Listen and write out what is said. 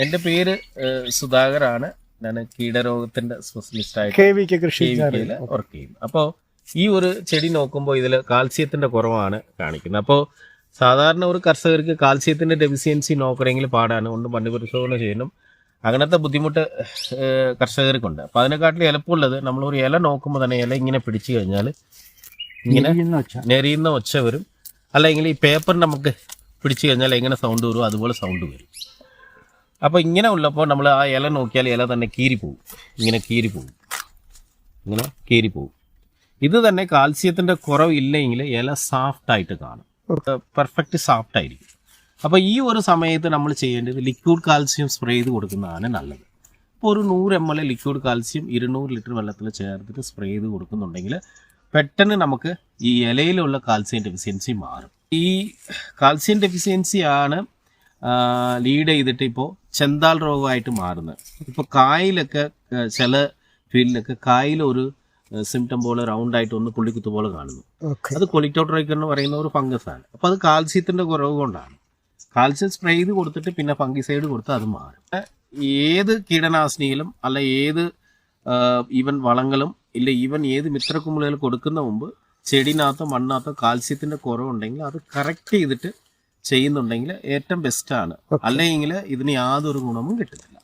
എന്റെ പേര് സുധാകരാണ്. ഞാൻ കീടരോഗത്തിന്റെ സ്പെഷ്യലിസ്റ്റ് ആയിട്ട് കൃഷി വർക്ക് ചെയ്യുന്നു. അപ്പോൾ ഈ ഒരു ചെടി നോക്കുമ്പോൾ ഇതിൽ കാൽസ്യത്തിന്റെ കുറവാണ് കാണിക്കുന്നത്. അപ്പോൾ സാധാരണ ഒരു കർഷകർക്ക് കാൽസ്യത്തിന്റെ ഡെഫിഷ്യൻസി നോക്കണമെങ്കിൽ പാടാണ്. കൊണ്ട് മണ്ണ് പരിശോധന ചെയ്യണം അങ്ങനത്തെ ബുദ്ധിമുട്ട് കർഷകർക്കുണ്ട്. അപ്പൊ അതിനെക്കാട്ടിലും എളുപ്പമുള്ളത് നമ്മളൊരു ഇല നോക്കുമ്പോൾ തന്നെ ഇല ഇങ്ങനെ പിടിച്ചു കഴിഞ്ഞാൽ ഇങ്ങനെ. നെറിയുന്ന ഒച്ച. വരും. അല്ലെങ്കിൽ ഈ പേപ്പർ നമുക്ക് പിടിച്ചു കഴിഞ്ഞാൽ എങ്ങനെ സൗണ്ട് വരും? അതുപോലെ സൗണ്ട് വരും. അപ്പോൾ ഇങ്ങനെ ഉള്ളപ്പോൾ നമ്മൾ ആ ഇല നോക്കിയാൽ ഇല തന്നെ പോകും ഇങ്ങനെ പോകും ഇങ്ങനെ പോകും ഇത് തന്നെ കാൽസ്യത്തിന്റെ കുറവില്ലെങ്കിൽ ഇല സാഫ്റ്റായിട്ട് കാണും. പെർഫെക്റ്റ് സോഫ്റ്റ് ആയിരിക്കും. അപ്പോൾ ഈ ഒരു സമയത്ത് നമ്മൾ ചെയ്യേണ്ടത് ലിക്വിഡ് കാൽസ്യം സ്പ്രേ ചെയ്ത് കൊടുക്കുന്നതാണ് നല്ലത്. ഇപ്പോൾ ഒരു നൂറ് എം എൽ ലിക്വിഡ് കാൽസ്യം ഇരുന്നൂറ് ലിറ്റർ വെള്ളത്തിൽ ചേർത്തിട്ട് സ്പ്രേ ചെയ്ത് കൊടുക്കുന്നുണ്ടെങ്കിൽ പെട്ടെന്ന് നമുക്ക് ഈ ഇലയിലുള്ള കാൽസ്യം ഡെഫിഷ്യൻസി മാറും. ഈ കാൽസ്യം ഡെഫിഷ്യൻസി ആണ് ലീഡ് ചെയ്തിട്ട് ഇപ്പോൾ ചെന്താൽ രോഗമായിട്ട് മാറുന്നത്. ഇപ്പോൾ കായിലൊക്കെ ചില ഫീൽഡിലൊക്കെ കായിൽ സിംറ്റം പോലെ റൗണ്ട് ആയിട്ട് ഒന്ന് പുള്ളിക്കുത്ത് പോലെ കാണുന്നു. അത് കൊളിറ്റോട്രോയ്ക്ക് എന്ന് പറയുന്ന ഒരു ഫംഗസ് ആണ് അപ്പോൾ അത് കാൽസ്യത്തിന്റെ കുറവ് കൊണ്ടാണ്. കാൽസ്യം സ്പ്രേ ചെയ്ത് കൊടുത്തിട്ട് പിന്നെ ഫംഗിസൈഡ് കൊടുത്താൽ അത് മാറും. ഏത് കീടനാശിനിയിലും അല്ല ഏത് ഈവൻ വളങ്ങളും ഇല്ല ഈവൻ ഏത് മിത്രക്കുമ്പിളുകൾ കൊടുക്കുന്ന മുമ്പ് ചെടിനകത്തോ മണ്ണിനകത്തോ കാൽസ്യത്തിന്റെ കുറവുണ്ടെങ്കിൽ അത് കറക്റ്റ് ചെയ്തിട്ട് ചെയ്യുന്നുണ്ടെങ്കിൽ ഏറ്റവും ബെസ്റ്റാണ് അല്ലെങ്കിൽ ഇതിന് യാതൊരു ഗുണവും കിട്ടുന്നില്ല.